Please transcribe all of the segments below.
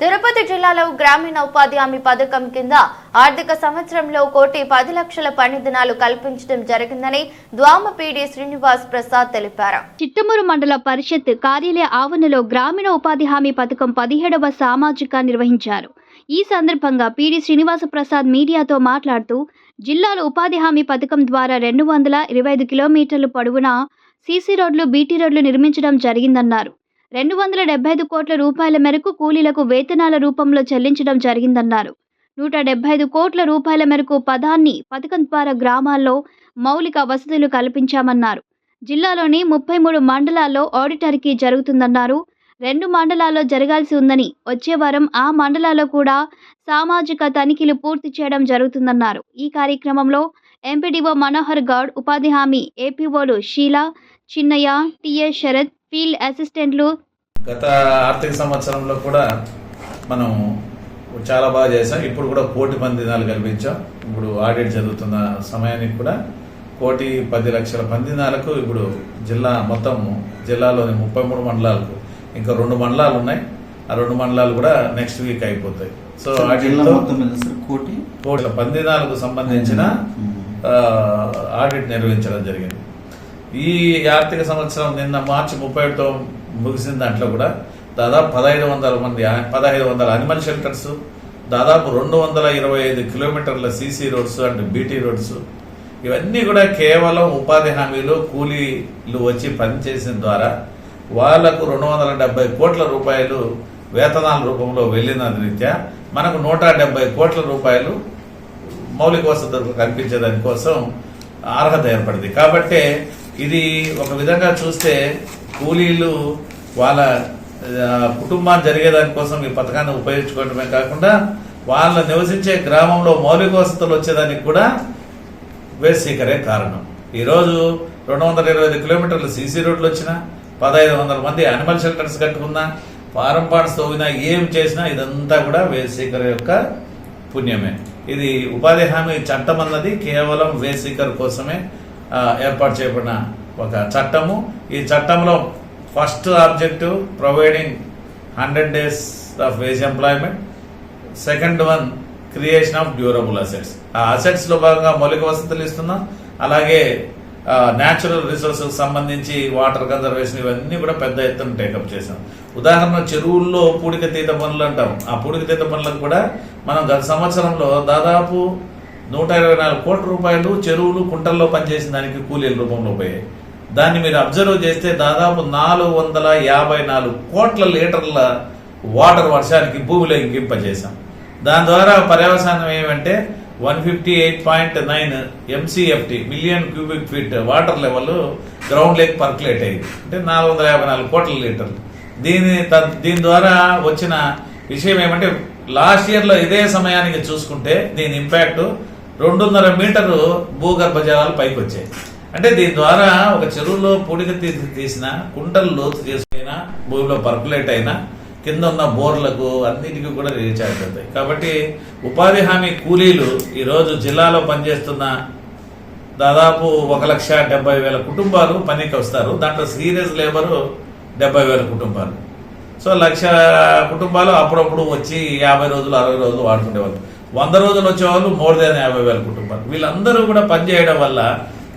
తిరుపతి జిల్లాలో గ్రామీణ ఉపాధి హామీ పథకం కింద ఆర్థిక సంవత్సరంలో కోటి పది లక్షల పని దినాలు కల్పించడం జరిగిందని ద్వామపీడి శ్రీనివాస్ ప్రసాద్ తెలిపారు. చిట్టమూరు మండల పరిషత్ కార్యాలయ ఆవరణలో గ్రామీణ ఉపాధి హామీ పథకం పదిహేడవ సామాజిక నిర్వహించారు. ఈ సందర్భంగా పీడి శ్రీనివాస ప్రసాద్ మీడియాతో మాట్లాడుతూ జిల్లాలో ఉపాధి హామీ పథకం ద్వారా రెండు వందల ఇరవై ఐదు కిలోమీటర్ల పొడవున సీసీ రోడ్లు బీటీ రోడ్లు నిర్మించడం జరిగిందన్నారు. రెండు వందల డెబ్బై ఐదు కోట్ల రూపాయల మేరకు కూలీలకు వేతనాల రూపంలో చెల్లించడం జరిగిందన్నారు. నూట డెబ్బై ఐదు కోట్ల రూపాయల మేరకు పదాన్ని పథకం ద్వారా గ్రామాల్లో మౌలిక వసతులు కల్పించామన్నారు. జిల్లాలోని ముప్పై మూడు మండలాల్లో ఆడిటర్కి జరుగుతుందన్నారు. రెండు మండలాల్లో జరగాల్సి ఉందని వచ్చే వారం ఆ మండలాల్లో కూడా సామాజిక తనిఖీలు పూర్తి చేయడం జరుగుతుందన్నారు. ఈ కార్యక్రమంలో ఎంపీడీఓ మనోహర్ గౌడ్ ఉపాధి హామీ ఏపీఓలు షీలా చిన్నయ్య టిఏ శరత్ ఫీల్డ్ అసిస్టెంట్లు. గత ఆర్థిక సంవత్సరంలో కూడా మనం చాలా బాగా చేసాం ఇప్పుడు కూడా కోటి మంది దినాలు కల్పించాం. ఇప్పుడు ఆడిట్ జరుగుతున్న సమయానికి కూడా కోటి పది లక్షల పందినాలకు ఇప్పుడు జిల్లా మొత్తం జిల్లాలోని ముప్పై మూడు మండలాలకు ఇంకా రెండు మండలాలు ఉన్నాయి. ఆ రెండు మండలాలు కూడా నెక్స్ట్ వీక్ అయిపోతాయి. సో జిల్లా ఆడిట్లో మొత్తం మీద సార్ కోటి? కోట్ల పందినాలకు సంబంధించిన ఆ, ఆడిట్ నిర్వహించడం జరిగింది. ఈ ఆర్థిక సంవత్సరం నిన్న మార్చి ముప్పై ముగిసిన దాంట్లో కూడా దాదాపు పదహైదు వందల మంది పదహైదు వందల అనిమల్ షెల్టర్స్ దాదాపు రెండు వందల ఇరవై ఐదు కిలోమీటర్ల CC roads and BT roads ఇవన్నీ కూడా కేవలం ఉపాధి హామీలు కూలీలు వచ్చి పనిచేసిన ద్వారా వాళ్ళకు రెండు వందల డెబ్బై కోట్ల రూపాయలు వేతనాల రూపంలో వెళ్ళిన రీత్యా మనకు నూట డెబ్బై కోట్ల రూపాయలు మౌలిక వసతులు కల్పించేదానికోసం అర్హత ఏర్పడింది. కాబట్టి ఇది ఒక విధంగా చూస్తే కూలీలు వాళ్ళ కుటుంబాన్ని జరిగేదానికోసం ఈ పథకాన్ని ఉపయోగించుకోవడమే కాకుండా వాళ్ళ నివసించే గ్రామంలో మౌలిక వసతులు వచ్చేదానికి కూడా వేసీకరే కారణం. ఈరోజు రెండు వందల ఇరవై ఐదు కిలోమీటర్లు సీసీ రోడ్లు వచ్చినా పదహైదు వందల మంది అనిమల్ షెల్టర్స్ కట్టుకున్నా ఫారం పార్ట్స్ తోగినా ఏం చేసినా ఇదంతా కూడా వేసీకర్ యొక్క పుణ్యమే. ఇది ఉపాధి హామీ చట్టం అన్నది కేవలం వేసీకర్ కోసమే ఏర్పాటు చేయబడిన ఒక చట్టము. ఈ చట్టంలో first objective providing hundred days of wage employment. Second one creation of durable assets. ఆ అసెట్స్లో భాగంగా మౌలిక వసతులు ఇస్తున్నాం. అలాగే న్యాచురల్ రిసోర్సెస్ సంబంధించి వాటర్ కన్జర్వేషన్ ఇవన్నీ కూడా పెద్ద ఎత్తున టేకప్ చేసాం ఉదాహరణ చెరువుల్లో పూడిక తీత పనులు అంటాం. ఆ పూడిక తీత పనులకు కూడా మనం గత సంవత్సరంలో దాదాపు నూట ఇరవై నాలుగు కోట్ల రూపాయలు చెరువులు కుంటల్లో పనిచేసిన దానికి కూలీల రూపంలో పోయాయి. దాన్ని మీరు అబ్జర్వ్ చేస్తే దాదాపు నాలుగు వందల యాభై నాలుగు కోట్ల లీటర్ల వాటర్ వర్షానికి భూమిలో ఇంకింపజేశాం. దాని ద్వారా పర్యవసానం ఏమంటే one fifty eight point nine MCFT million cubic feet water level ground lake percolate అయింది. అంటే నాలుగు వందల యాభై నాలుగు కోట్ల లీటర్లు. దీని దీని ద్వారా వచ్చిన విషయం ఏమంటే లాస్ట్ ఇయర్లో ఇదే సమయానికి చూసుకుంటే దీని ఇంపాక్ట్ రెండున్నర మీటరు భూగర్భ జలాలు పైకి వచ్చాయి అంటే దీని ద్వారా ఒక చెరువులో పూడిక తీసి తీసిన కుంటలు లోతు చేసుకున్నా భూమిలో పర్కులేట్ అయినా కింద ఉన్న బోర్లకు అన్నిటికీ కూడా రీఛార్జ్ అవుతాయి కాబట్టి ఉపాధి హామీ కూలీలు ఈరోజు జిల్లాలో పనిచేస్తున్న దాదాపు ఒక లక్ష డెబ్బై వేల కుటుంబాలు పనికి వస్తారు. దాంట్లో సీరియస్ లేబరు డెబ్బై వేల కుటుంబాలు. సో లక్ష కుటుంబాలు అప్పుడప్పుడు వచ్చి యాభై రోజులు అరవై రోజులు వాడుకునేవాళ్ళు వంద రోజులు వచ్చేవాళ్ళు మోర్ దాన్ యాభై వేల కుటుంబాలు. వీళ్ళందరూ కూడా పనిచేయడం వల్ల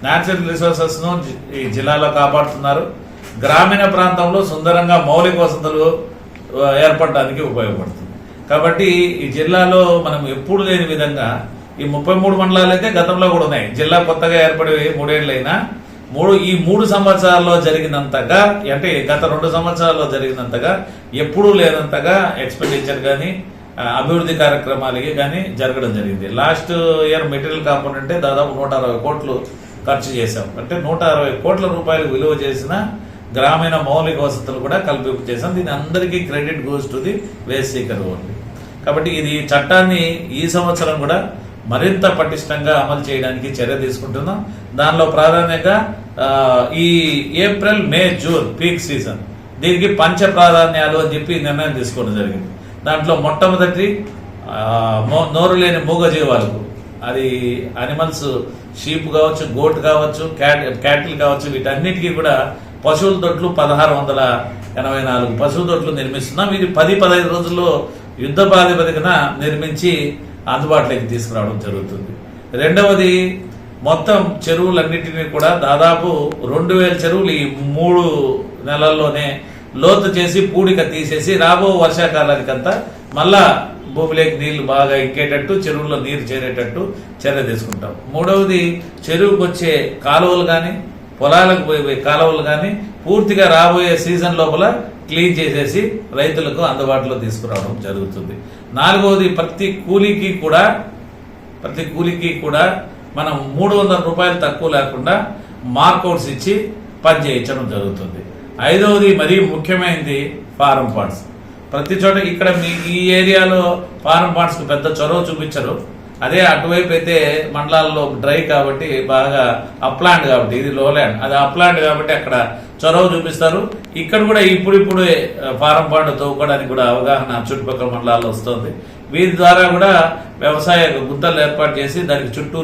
న్యాచురల్ రిసోర్సెస్ను ఈ జిల్లాలో కాపాడుతున్నారు. గ్రామీణ ప్రాంతంలో సుందరంగా మౌలిక వసతులు ఏర్పడటానికి ఏర్పడడానికి ఉపయోగపడుతుంది. కాబట్టి ఈ జిల్లాలో మనం ఎప్పుడు లేని విధంగా ఈ ముప్పై మూడు మండలాలు అయితే గతంలో కూడా ఉన్నాయి. జిల్లా కొత్తగా ఏర్పడి మూడేళ్ళైనా మూడు ఈ మూడు సంవత్సరాల్లో జరిగినంతగా అంటే గత రెండు సంవత్సరాల్లో జరిగినంతగా ఎప్పుడూ లేనంతగా ఎక్స్పెండిచర్ కానీ అభివృద్ధి కార్యక్రమాలకి కానీ జరగడం జరిగింది. లాస్ట్ ఇయర్ మెటీరియల్ కాంపోనెంటే దాదాపు నూట అరవై కోట్లు ఖర్చు చేశాం. అంటే నూట అరవై కోట్ల రూపాయలు విలువ చేసిన గ్రామీణ మౌలిక వసతులు కూడా కల్పింపు చేశాం. దీని అందరికీ credit goes to the wage seeker only. కాబట్టి ఇది చట్టాన్ని ఈ సంవత్సరం కూడా మరింత పటిష్టంగా అమలు చేయడానికి చర్య తీసుకుంటున్నాం. దానిలో ప్రాధాన్యంగా ఈ April May June peak season. దీనికి పంచ ప్రాధాన్యాలు అని చెప్పి నిర్ణయం తీసుకోవడం జరిగింది. దాంట్లో మొట్టమొదటి మో- నోరు లేని మూగజీవాలకు. అది అనిమల్స్ షీప్ కావచ్చు గోట్ కావచ్చు క్యాట్ క్యాటిల్ కావచ్చు వీటన్నిటికీ కూడా పశువుల దొడ్లు పదహారు వందల ఎనభై నాలుగు పశువుల దొడ్లు నిర్మిస్తున్నాం. ఇది పది పదహైదు రోజుల్లో యుద్ధ ప్రాతిపదికన నిర్మించి అందుబాటులోకి తీసుకురావడం జరుగుతుంది. రెండవది మొత్తం చెరువులన్నిటినీ కూడా దాదాపు రెండు వేల చెరువులు ఈ మూడు నెలల్లోనే లోతు చేసి పూడిక తీసేసి రాబో వర్షాకాలానికంతా మళ్ళా భూమిలోకి నీళ్ళు బాగా ఎక్కేటట్టు చెరువుల్లో నీరు చేరేటట్టు చర్య తీసుకుంటాం. మూడవది చెరువుకు వచ్చే కాలువలు కానీ పొలాలకు పోయే కాలువలు కానీ పూర్తిగా రాబోయే సీజన్ లోపల క్లీన్ చేసేసి రైతులకు అందుబాటులో తీసుకురావడం జరుగుతుంది. నాలుగవది ప్రతి కూలీకి కూడా ప్రతి కూలీకి కూడా మనం మూడు వందల రూపాయలు తక్కువ లేకుండా మార్కౌట్స్ ఇచ్చి పని చేయించడం జరుగుతుంది. ఐదవది మరీ ముఖ్యమైనది ఫారం పాండ్స్ ప్రతి చోట ఇక్కడ మీ ఈ ఏరియాలో ఫారం పాండ్స్కి పెద్ద చొరవ చూపించరు. అదే అటువైపు అయితే మండలాల్లో డ్రై కాబట్టి బాగా అప్లాండ్ కాబట్టి ఇది లోల్యాండ్ అది అప్లాండ్ కాబట్టి అక్కడ చొరవ చూపిస్తారు. ఇక్కడ కూడా ఇప్పుడిప్పుడు ఫారం పాండ్ తవ్వుకోవడానికి కూడా అవగాహన చుట్టుపక్కల మండలాల్లో వస్తుంది. వీరి ద్వారా కూడా వ్యవసాయ గుంతలు ఏర్పాటు చేసి దానికి చుట్టూ